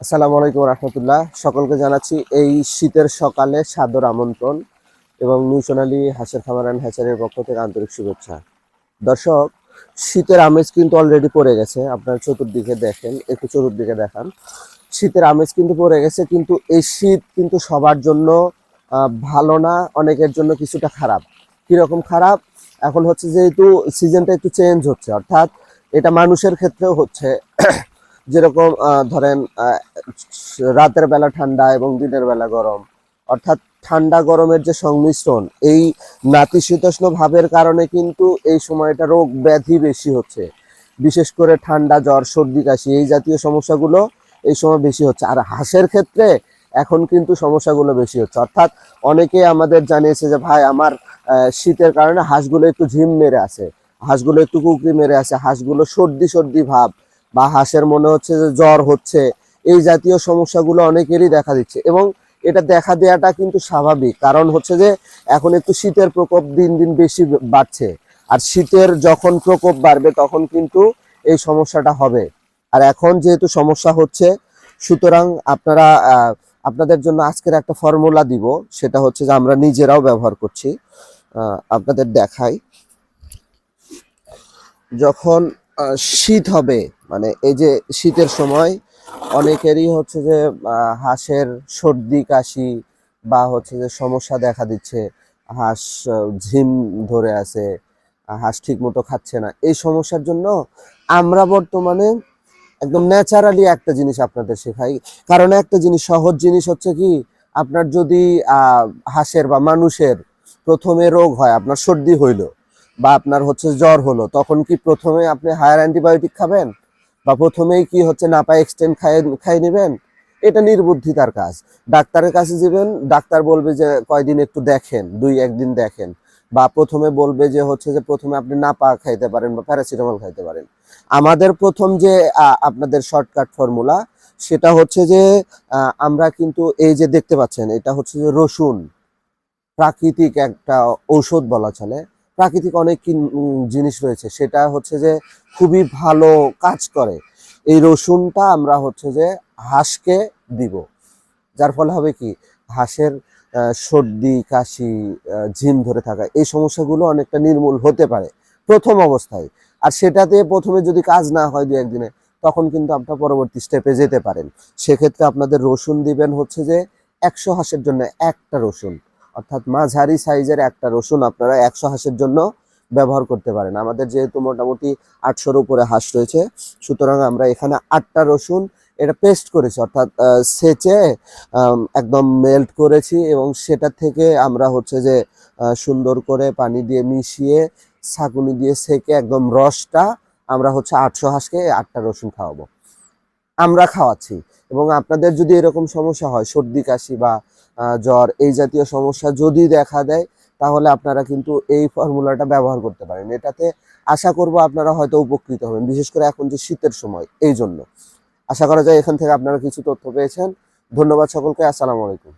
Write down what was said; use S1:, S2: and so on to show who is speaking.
S1: আসসালামু আলাইকুম রহমতুল্লাহ। সকলকে জানাচ্ছি এই শীতের সকালে সাদর আমন্ত্রণ এবং নিউশনালি হাসের খামার অ্যান্ড হ্যাচারের পক্ষ থেকে আন্তরিক শুভেচ্ছা। দর্শক, শীতের আমেজ কিন্তু অলরেডি পড়ে গেছে। আপনার চতুর্দিকে দেখেন, একটু চতুর্দিকে দেখান। শীতের আমেজ কিন্তু পড়ে গেছে, কিন্তু এই শীত কিন্তু সবার জন্য ভালো না, অনেকের জন্য কিছুটা খারাপ। কীরকম খারাপ? এখন হচ্ছে যেহেতু সিজনটা একটু চেঞ্জ হচ্ছে, অর্থাৎ এটা মানুষের ক্ষেত্রেও হচ্ছে। যেরকম ধরেন রাতের বেলা ঠান্ডা এবং দিনের বেলা গরম। অর্থাৎ ঠান্ডা গরমের যে সংমিশ্রণ, এই নাতিশীতোষ্ণ ভাবের কারণে কিন্তু এই সময়টা রোগ ব্যাধি বেশি হচ্ছে। বিশেষ করে ঠান্ডা, জ্বর, সর্দি, কাশি এই জাতীয় সমস্যাগুলো এই সময় বেশি হচ্ছে। আর হাঁসের ক্ষেত্রে এখন কিন্তু সমস্যাগুলো বেশি হচ্ছে। অর্থাৎ অনেকে আমাদের জানিয়েছে যে, ভাই, আমার শীতের কারণে হাঁসগুলো একটু ঝিম মেরে আছে। হাঁসগুলো একটু কুকরি মেরে আছে। হাঁসগুলো সর্দি সর্দি ভাব বা হাঁসের মনে হচ্ছে যে জ্বর হচ্ছে, এই জাতীয় সমস্যাগুলো অনেকেরই দেখা দিচ্ছে এবং এটা দেখা দেওয়াটা কিন্তু স্বাভাবিক। কারণ হচ্ছে যে এখন একটু শীতের প্রকোপ দিন দিন বেশি বাড়ছে। আর শীতের যখন প্রকোপ বাড়বে তখন কিন্তু এই সমস্যাটা হবে। আর এখন যেহেতু সমস্যা হচ্ছে, সুতরাং আপনারা আপনাদের জন্য আজকের একটা ফর্মুলা দিব। সেটা হচ্ছে যে আমরা নিজেরাও ব্যবহার করছি। আপনাদের দেখাই। যখন শীত হবে। মানে এই যে শীতের সময় অনেকেরই হচ্ছে যে হাঁসের সর্দি, কাশি বা হচ্ছে যে সমস্যা দেখা দিচ্ছে। হাঁস ঝিম ধরে আছে, হাঁস ঠিক মতো খাচ্ছে না। এই সমস্যার জন্য আমরা বর্তমানে একদম ন্যাচারালি একটা জিনিস আপনাদের শেখাই। কারণ একটা জিনিস, সহজ জিনিস হচ্ছে কি, আপনার যদি হাঁসের বা মানুষের প্রথমে রোগ হয়, আপনার সর্দি হইল বা আপনার হচ্ছে জ্বর হলো, তখন কি প্রথমে আপনি হায়ার অ্যান্টিবায়োটিক খাবেন? বা প্রথমেই কি হচ্ছে নাপা এক্সটেন্ড খাই খাই নেবেন? এটা নির্বুদ্ধিতার কাজ। ডাক্তারের কাছে যাবেন, ডাক্তার বলবে যে কয়দিন একটু দেখেন, দুই একদিন দেখেন। বা প্রথমে বলবে যে হচ্ছে যে প্রথমে আপনি নাপা খাইতে পারেন বা প্যারাসিটামল খাইতে পারেন। আমাদের প্রথম যে আপনাদের শর্টকাট ফর্মুলা সেটা হচ্ছে যে আমরা কিন্তু এই যে দেখতে পাচ্ছেন, এটা হচ্ছে যে রসুন। প্রাকৃতিক একটা ঔষধ বলা চলে। প্রাকৃতিক অনেক জিনিস রয়েছে। সেটা হচ্ছে যে খুবই ভালো কাজ করে। এই রসুনটা আমরা হচ্ছে যে হাঁসকে দিব। যার ফলে হবে কি? হাঁসের সর্দি, কাশি ঝিম ধরে থাকা, এই সমস্যাগুলো অনেকটা নির্মূল হতে পারে। প্রথম অবস্থায়। আর সেটাতে প্রথমে যদি কাজ না হয় দু একদিনে, তখন কিন্তু আপনার পরবর্তী স্টেপে যেতে পারেন। সেক্ষেত্রে আপনাদের রসুন দিবেন হচ্ছে যে একশো হাঁসের জন্য একটা রসুন। অর্থাৎ মাঝারি সাইজের একটা রসুন আপনারা একশো হাঁসের জন্য ব্যবহার করতে পারেন। আমাদের যেহেতু মোটামুটি আটশোর উপরে হাঁস রয়েছে, সুতরাং আমরা এখানে আটটা রসুন এটা পেস্ট করেছি, অর্থাৎ সেচে একদম মেল্ট করেছি এবং সেটা থেকে আমরা হচ্ছে যে সুন্দর করে পানি দিয়ে মিশিয়ে, ছাঁকুনি দিয়ে সেকে একদম রসটা আমরা হচ্ছে আটশো হাঁসকে আটটা রসুন খাওয়াবো। আমরা খাওয়াচ্ছি। এবং আপনাদের যদি এরকম সমস্যা হয়, সর্দি, কাশি বা জ্বর এই জাতীয় সমস্যা যদি দেখা দেয়, তাহলে আপনারা কিন্তু এই ফর্মুলাটা ব্যবহার করতে পারেন। এটাতে আশা করব আপনারা হয়তো উপকৃত হবেন, বিশেষ করে এখন যে শীতের সময়, এই জন্য। আশা করা যায় এখান থেকে আপনারা কিছু তথ্য পেয়েছেন। ধন্যবাদ সকলকে, আসসালামু আলাইকুম।